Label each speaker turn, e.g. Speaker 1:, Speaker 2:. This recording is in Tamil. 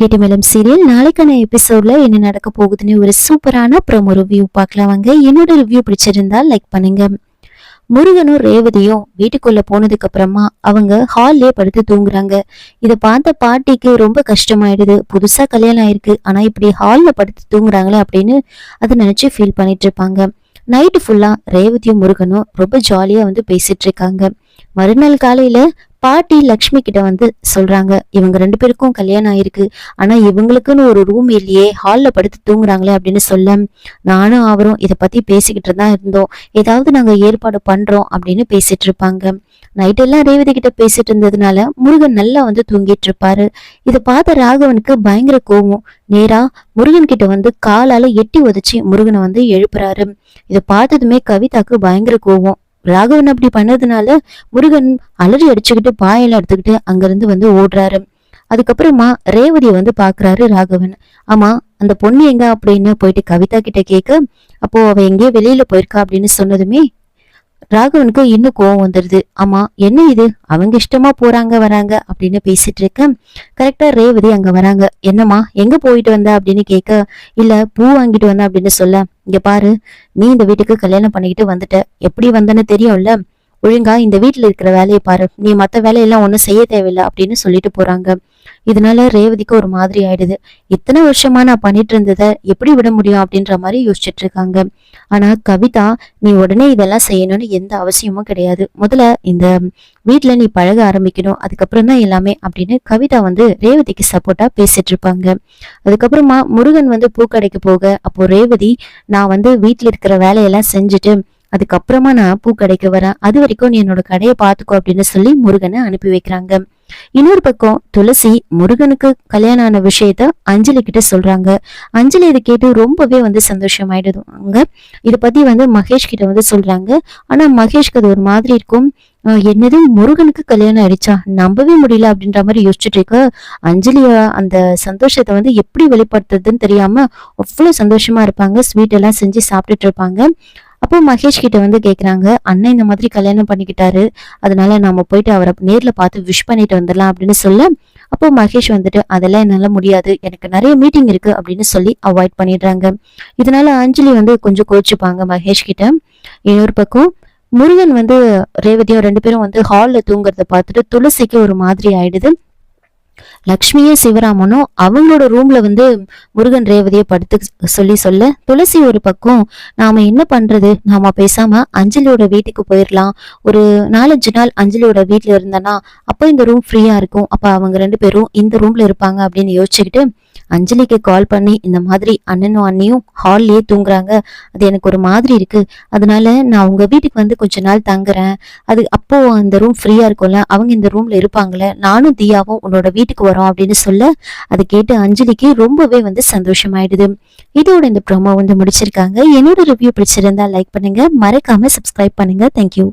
Speaker 1: கெட்டிமலம் சீரியல் நாளைக்கான எபிசோட்ல என்ன நடக்க போகுதுன்னு ஒரு சூப்பரான ப்ரோமோ ரிவ்யூ பார்க்கலாம் வாங்க. என்னோட ரிவ்யூ பிடிச்சிருந்தா லைக் பண்ணுங்க. முருகனும் ரேவதியும் வீட்டுக்குள்ள போனதுக்கு அப்புறமா அவங்க ஹால்லே படுத்து தூங்குறாங்க. இதை பார்த்த பாட்டிக்கு ரொம்ப கஷ்டமாயிடுது. புதுசா கல்யாணம் ஆயிருக்கு. ஆனா இப்படி ஹால்ல படுத்து தூங்குறாங்களே அப்படின்னு அதை நினைச்சு ஃபீல் பண்ணிட்டு இருப்பாங்க. நைட்டு ஃபுல்லா ரேவதியும் முருகனும் ரொம்ப ஜாலியா வந்து பேசிட்டு இருக்காங்க. மறுநாள் காலையில பாட்டி லக்ஷ்மி கிட்ட வந்து சொல்றாங்க இவங்க ரெண்டு பேருக்கும் கல்யாணம் ஆயிருக்கு. ஆனா இவங்களுக்குன்னு ஒரு ரூம் இல்லையே ஹாலில் படுத்து தூங்குறாங்களே அப்படின்னு சொல்ல நானும் அவரும் இதை பத்தி பேசிக்கிட்டு தான் இருந்தோம். ஏதாவது நாங்க ஏற்பாடு பண்றோம் அப்படின்னு பேசிட்டு இருப்பாங்க. நைட்டெல்லாம் ரேவதி கிட்ட பேசிட்டு இருந்ததுனால முருகன் நல்லா வந்து தூங்கிட்டு இருப்பாரு. இதை பார்த்த ராகவனுக்கு பயங்கர கோவம். நேரா முருகன் கிட்ட வந்து காலால எட்டி உதச்சி முருகனை வந்து எழுப்புறாரு. இதை பார்த்ததுமே கவிதாக்கு பயங்கர கோவம். ராகவன் அப்படி பண்ணதுனால முருகன் அலறி அடிச்சுக்கிட்டு பாயெல்லாம் எடுத்துக்கிட்டு அங்கிருந்து வந்து ஓடுறாரு. அதுக்கப்புறமா ரேவதியை வந்து பாக்குறாரு ராகவன். ஆமா அந்த பொண்ணு எங்க அப்படின்னு போயிட்டு கவிதா கிட்ட கேட்க அப்போ அவ எங்கேயோ வெளியில போயிருக்கா அப்படின்னு சொன்னதுமே ராகவனுக்கு இன்னும் கோவம் வந்துடுது. ஆமா என்ன இது? அவங்க இஷ்டமா போறாங்க வராங்க அப்படின்னு பேசிட்டு இருக்க கரெக்டா ரேவதி அங்க வராங்க. என்னம்மா எங்க போயிட்டு வந்த? அப்படின்னு கேட்க இல்ல பூ வாங்கிட்டு வந்த அப்படின்னு சொல்ல இங்க பாரு நீ இந்த வீட்டுக்கு கல்யாணம் பண்ணிக்கிட்டு வந்துட்ட. எப்படி வந்தன்னு தெரியும்ல? ஒழுங்கா இந்த வீட்டுல இருக்கிற வேலையை பாரு. நீ மத்த வேலையெல்லாம் ஒண்ணும் செய்ய தேவையில்லை அப்படின்னு சொல்லிட்டு போறாங்க. இதனால ரேவதிக்கு ஒரு மாதிரி ஆயிடுது. இத்தனை வருஷமா நான் பண்ணிட்டு இருந்ததை எப்படி விட முடியும் அப்படின்ற மாதிரி யோசிச்சுட்டு இருக்காங்க. ஆனா கவிதா நீ உடனே இதெல்லாம் செய்யணும்னு எந்த அவசியமும் கிடையாது. முதல்ல இந்த வீட்டுல நீ பழக ஆரம்பிக்கணும். அதுக்கப்புறம் தான் எல்லாமே அப்படின்னு கவிதா வந்து ரேவதிக்கு சப்போர்ட்டா பேசிட்டு இருப்பாங்க. அதுக்கப்புறமா முருகன் வந்து பூக்கடைக்கு போக அப்போ ரேவதி நான் வந்து வீட்டுல இருக்கிற வேலையெல்லாம் செஞ்சுட்டு அதுக்கப்புறமா நான் பூ கடைக்கு வரேன். அது வரைக்கும் நீ என்னோட கடையை பார்த்துக்கோ அப்படின்னு சொல்லி முருகனை அனுப்பி வைக்கிறாங்க. இன்னொரு பக்கம் துளசி முருகனுக்கு கல்யாணம் ஆன விஷயத்த அஞ்சலி கிட்ட சொல்றாங்க. அஞ்சலி இதை கேட்டு ரொம்பவே வந்து சந்தோஷமாயிடுவாங்க இதை பத்தி வந்து மகேஷ் கிட்ட வந்து சொல்றாங்க. ஆனா மகேஷ்க்கு அது ஒரு மாதிரி இருக்கும். என்னது முருகனுக்கு கல்யாணம் ஆயிடுச்சா? நம்பவே முடியல அப்படின்ற மாதிரி யோசிச்சுட்டு இருக்க. அஞ்சலிய அந்த சந்தோஷத்தை வந்து எப்படி வெளிப்படுத்துறதுன்னு தெரியாம அவ்வளவு சந்தோஷமா இருப்பாங்க. ஸ்வீட் எல்லாம் செஞ்சு சாப்பிட்டுட்டு இருப்பாங்க. அப்போ மகேஷ் கிட்ட வந்து கேக்குறாங்க அண்ணன் இந்த மாதிரி கல்யாணம் பண்ணிக்கிட்டாரு அதனால நாம போயிட்டு அவரை நேர்ல பார்த்து விஷ் பண்ணிட்டு வந்துடலாம் அப்படின்னு சொல்ல அப்போ மகேஷ் வந்துட்டு அதெல்லாம் என்னால முடியாது எனக்கு நிறைய மீட்டிங் இருக்கு அப்படின்னு சொல்லி அவாய்ட் பண்ணிடுறாங்க. இதனால அஞ்சலி வந்து கொஞ்சம் கோச்சுப்பாங்க மகேஷ் கிட்ட. இன்னொரு பக்கம் முருகன் வந்து ரேவதியும் ரெண்டு பேரும் வந்து ஹால்ல தூங்குறத பார்த்துட்டு துளசிக்கு ஒரு மாதிரி ஆயிடுது. லக்ஷ்மியும் சிவராமனும் அவங்களோட ரூம்ல வந்து முருகன் ரேவதியை படுத்து சொல்லி சொல்ல துளசி ஒரு பக்கம் நாம என்ன பண்றது? நாம பேசாம அஞ்சலியோட வீட்டுக்கு போயிடலாம் ஒரு நாலஞ்சு நாள் அஞ்சலியோட வீட்டுல இருந்தனா அப்போ இந்த ரூம் ஃப்ரீயா இருக்கும். அப்ப அவங்க ரெண்டு பேரும் இந்த ரூம்ல இருப்பாங்க அப்படின்னு யோசிச்சுக்கிட்டு அஞ்சலிக்கு கால் பண்ணி இந்த மாதிரி அண்ணனும் அண்ணியும் ஹால்லயே தூங்குறாங்க. அது எனக்கு ஒரு மாதிரி இருக்கு. அதனால நான் உங்க வீட்டுக்கு வந்து கொஞ்ச நாள் தங்குறேன். அது அப்போ அந்த ரூம் ஃப்ரீயா இருக்கும்ல அவங்க இந்த ரூம்ல இருப்பாங்கல்ல நானும் தியாவும் உன்னோட வீட்டுக்கு வரோம் அப்படின்னு சொல்ல அதை கேட்டு அஞ்சலிக்கு ரொம்பவே வந்து சந்தோஷமாயிடுது. இதோட இந்த ப்ரோமோ வந்து முடிச்சிருக்காங்க. என்னோட ரிவ்யூ பிடிச்சிருந்தா லைக் பண்ணுங்க. மறக்காம சப்ஸ்கிரைப் பண்ணுங்க. தேங்க்யூ